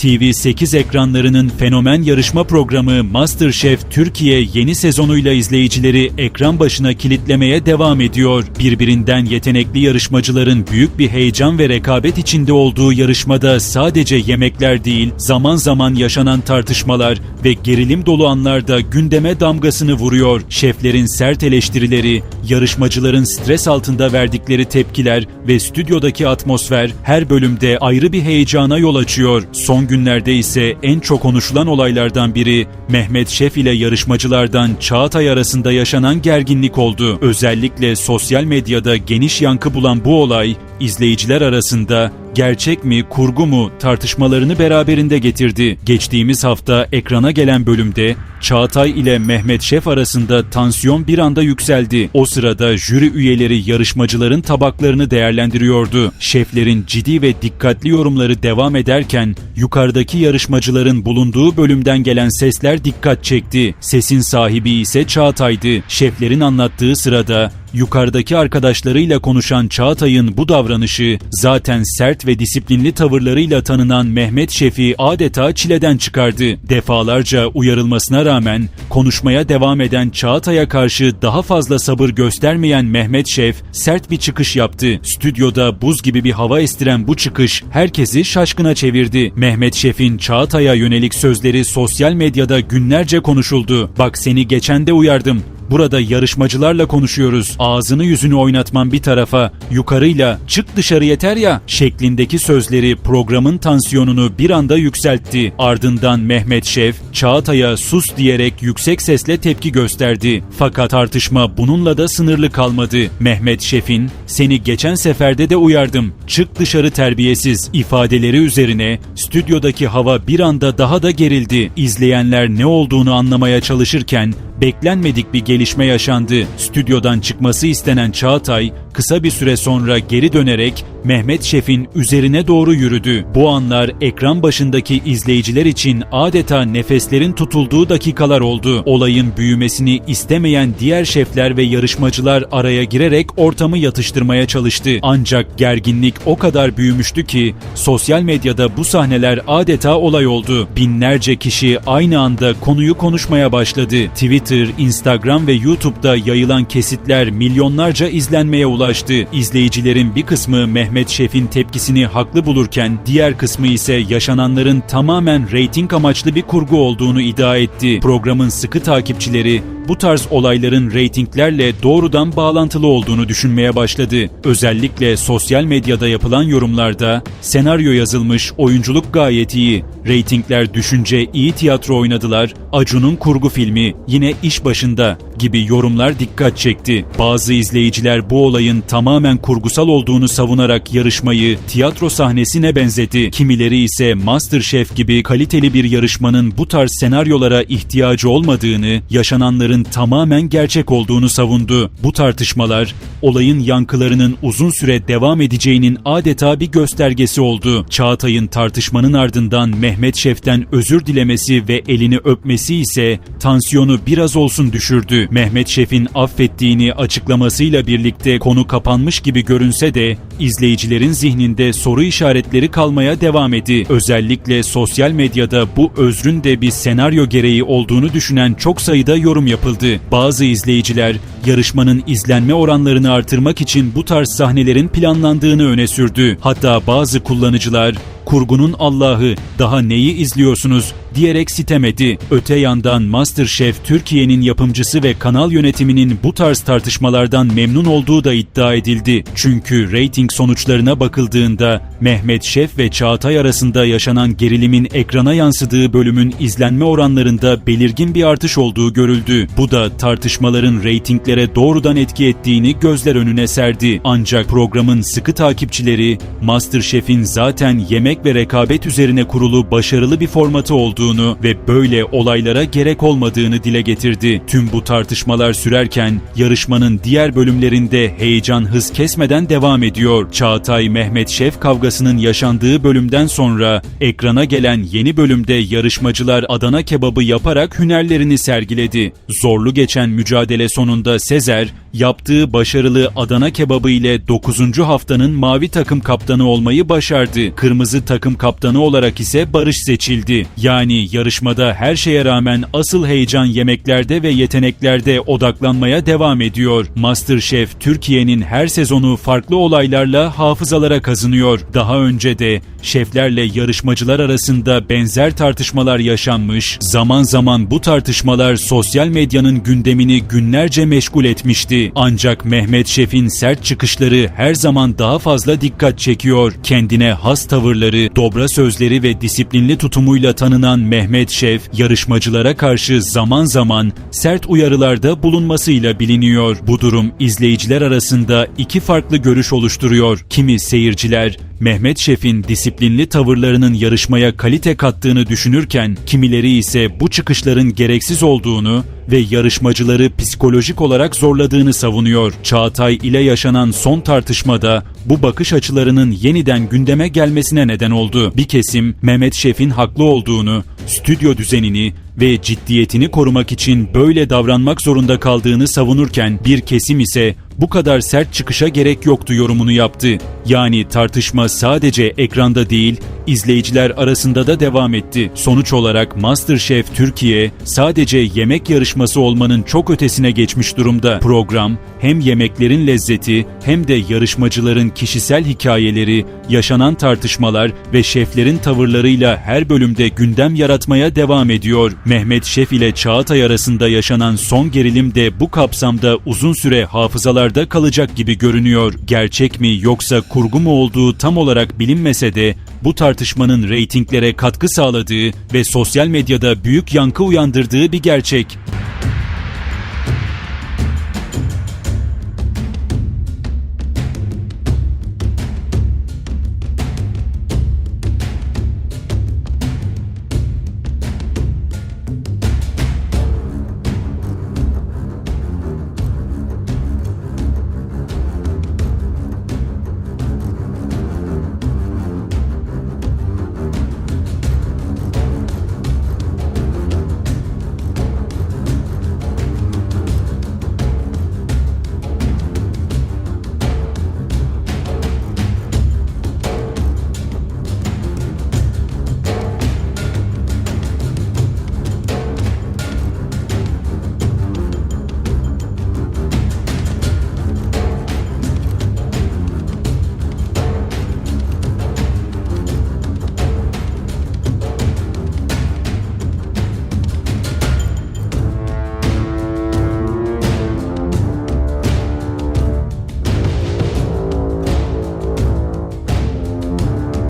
TV8 ekranlarının fenomen yarışma programı MasterChef Türkiye yeni sezonuyla izleyicileri ekran başına kilitlemeye devam ediyor. Birbirinden yetenekli yarışmacıların büyük bir heyecan ve rekabet içinde olduğu yarışmada sadece yemekler değil, zaman zaman yaşanan tartışmalar ve gerilim dolu anlar da gündeme damgasını vuruyor. Şeflerin sert eleştirileri, yarışmacıların stres altında verdikleri tepkiler ve stüdyodaki atmosfer her bölümde ayrı bir heyecana yol açıyor. Son günlerde ise en çok konuşulan olaylardan biri Mehmet Şef ile yarışmacılardan Çağatay arasında yaşanan gerginlik oldu. Özellikle sosyal medyada geniş yankı bulan bu olay izleyiciler arasında gerçek mi, kurgu mu tartışmalarını beraberinde getirdi. Geçtiğimiz hafta ekrana gelen bölümde Çağatay ile Mehmet Şef arasında tansiyon bir anda yükseldi. O sırada jüri üyeleri yarışmacıların tabaklarını değerlendiriyordu. Şeflerin ciddi ve dikkatli yorumları devam ederken yukarıdaki yarışmacıların bulunduğu bölümden gelen sesler dikkat çekti. Sesin sahibi ise Çağatay'dı. Şeflerin anlattığı sırada yukarıdaki arkadaşlarıyla konuşan Çağatay'ın bu davranışı zaten sert ve disiplinli tavırlarıyla tanınan Mehmet Şef'i adeta çileden çıkardı. Defalarca uyarılmasına rağmen konuşmaya devam eden Çağatay'a karşı daha fazla sabır göstermeyen Mehmet Şef sert bir çıkış yaptı. Stüdyoda buz gibi bir hava estiren bu çıkış herkesi şaşkına çevirdi. Mehmet Şef'in Çağatay'a yönelik sözleri sosyal medyada günlerce konuşuldu. Bak seni geçen de uyardım. Burada yarışmacılarla konuşuyoruz. Ağzını yüzünü oynatman bir tarafa, yukarıyla çık dışarı yeter ya şeklindeki sözleri programın tansiyonunu bir anda yükseltti. Ardından Mehmet Şef, Çağatay'a sus diyerek yüksek sesle tepki gösterdi. Fakat tartışma bununla da sınırlı kalmadı. Mehmet Şef'in, seni geçen seferde de uyardım, çık dışarı terbiyesiz ifadeleri üzerine stüdyodaki hava bir anda daha da gerildi. İzleyenler ne olduğunu anlamaya çalışırken beklenmedik bir gelişme yaşandı. Stüdyodan çıkması istenen Çağatay kısa bir süre sonra geri dönerek Mehmet Şef'in üzerine doğru yürüdü. Bu anlar ekran başındaki izleyiciler için adeta nefeslerin tutulduğu dakikalar oldu. Olayın büyümesini istemeyen diğer şefler ve yarışmacılar araya girerek ortamı yatıştırmaya çalıştı. Ancak gerginlik o kadar büyümüştü ki sosyal medyada bu sahneler adeta olay oldu. Binlerce kişi aynı anda konuyu konuşmaya başladı. Twitter, Instagram ve YouTube'da yayılan kesitler milyonlarca izlenmeye ulaştı. İzleyicilerin bir kısmı Mehmet Şef'in tepkisini haklı bulurken diğer kısmı ise yaşananların tamamen reyting amaçlı bir kurgu olduğunu iddia etti. Programın sıkı takipçileri bu tarz olayların reytinglerle doğrudan bağlantılı olduğunu düşünmeye başladı. Özellikle sosyal medyada yapılan yorumlarda senaryo yazılmış, oyunculuk gayet iyi, reytingler düşünce iyi tiyatro oynadılar, Acun'un kurgu filmi yine iş başında gibi yorumlar dikkat çekti. Bazı izleyiciler bu olayın tamamen kurgusal olduğunu savunarak yarışmayı tiyatro sahnesine benzetti. Kimileri ise MasterChef gibi kaliteli bir yarışmanın bu tarz senaryolara ihtiyacı olmadığını, yaşananların tamamen gerçek olduğunu savundu. Bu tartışmalar olayın yankılarının uzun süre devam edeceğinin adeta bir göstergesi oldu. Çağatay'ın tartışmanın ardından Mehmet Şef'ten özür dilemesi ve elini öpmesi ise tansiyonu biraz olsun düşürdü. Mehmet Şef'in affettiğini açıklamasıyla birlikte konu kapanmış gibi görünse de izleyicilerin zihninde soru işaretleri kalmaya devam etti. Özellikle sosyal medyada bu özrün de bir senaryo gereği olduğunu düşünen çok sayıda yorum yapıldı. Bazı izleyiciler yarışmanın izlenme oranlarını artırmak için bu tarz sahnelerin planlandığını öne sürdü. Hatta bazı kullanıcılar kurgunun Allah'ı daha neyi izliyorsunuz diyerek sitemedi. Öte yandan MasterChef Türkiye'nin yapımcısı ve kanal yönetiminin bu tarz tartışmalardan memnun olduğu da iddia edildi. Çünkü reyting sonuçlarına bakıldığında Mehmet Şef ve Çağatay arasında yaşanan gerilimin ekrana yansıdığı bölümün izlenme oranlarında belirgin bir artış olduğu görüldü. Bu da tartışmaların reytinglere doğrudan etki ettiğini gözler önüne serdi. Ancak programın sıkı takipçileri MasterChef'in zaten yemek ve rekabet üzerine kurulu başarılı bir formatı olduğunu ve böyle olaylara gerek olmadığını dile getirdi. Tüm bu tartışmalar sürerken yarışmanın diğer bölümlerinde heyecan hız kesmeden devam ediyor. Çağatay Mehmet Şef kavgası kavgasının yaşandığı bölümden sonra ekrana gelen yeni bölümde yarışmacılar Adana kebabı yaparak hünerlerini sergiledi. Zorlu geçen mücadele sonunda Sezer, yaptığı başarılı Adana kebabı ile 9. haftanın mavi takım kaptanı olmayı başardı. Kırmızı takım kaptanı olarak ise Barış seçildi. Yani yarışmada her şeye rağmen asıl heyecan yemeklerde ve yeteneklerde odaklanmaya devam ediyor. MasterChef Türkiye'nin her sezonu farklı olaylarla hafızalara kazınıyor. Daha önce de şeflerle yarışmacılar arasında benzer tartışmalar yaşanmış, zaman zaman bu tartışmalar sosyal medyanın gündemini günlerce meşgul etmişti. Ancak Mehmet Şef'in sert çıkışları her zaman daha fazla dikkat çekiyor. Kendine has tavırları, dobra sözleri ve disiplinli tutumuyla tanınan Mehmet Şef, yarışmacılara karşı zaman zaman sert uyarılarda bulunmasıyla biliniyor. Bu durum izleyiciler arasında iki farklı görüş oluşturuyor. Kimi seyirciler Mehmet Şef'in disiplinli tavırlarının yarışmaya kalite kattığını düşünürken kimileri ise bu çıkışların gereksiz olduğunu ve yarışmacıları psikolojik olarak zorladığını savunuyor. Çağatay ile yaşanan son tartışmada bu bakış açılarının yeniden gündeme gelmesine neden oldu. Bir kesim Mehmet Şef'in haklı olduğunu, stüdyo düzenini ve ciddiyetini korumak için böyle davranmak zorunda kaldığını savunurken bir kesim ise bu kadar sert çıkışa gerek yoktu yorumunu yaptı. Yani tartışma sadece ekranda değil, izleyiciler arasında da devam etti. Sonuç olarak MasterChef Türkiye sadece yemek yarışması olmanın çok ötesine geçmiş durumda. Program hem yemeklerin lezzeti hem de yarışmacıların kişisel hikayeleri, yaşanan tartışmalar ve şeflerin tavırlarıyla her bölümde gündem yaratmaya devam ediyor. Mehmet Şef ile Çağatay arasında yaşanan son gerilim de bu kapsamda uzun süre hafızalarda kalacak gibi görünüyor. Gerçek mi yoksa kurgu mu olduğu tam olarak bilinmese de bu tartışmanın reytinglere katkı sağladığı ve sosyal medyada büyük yankı uyandırdığı bir gerçek.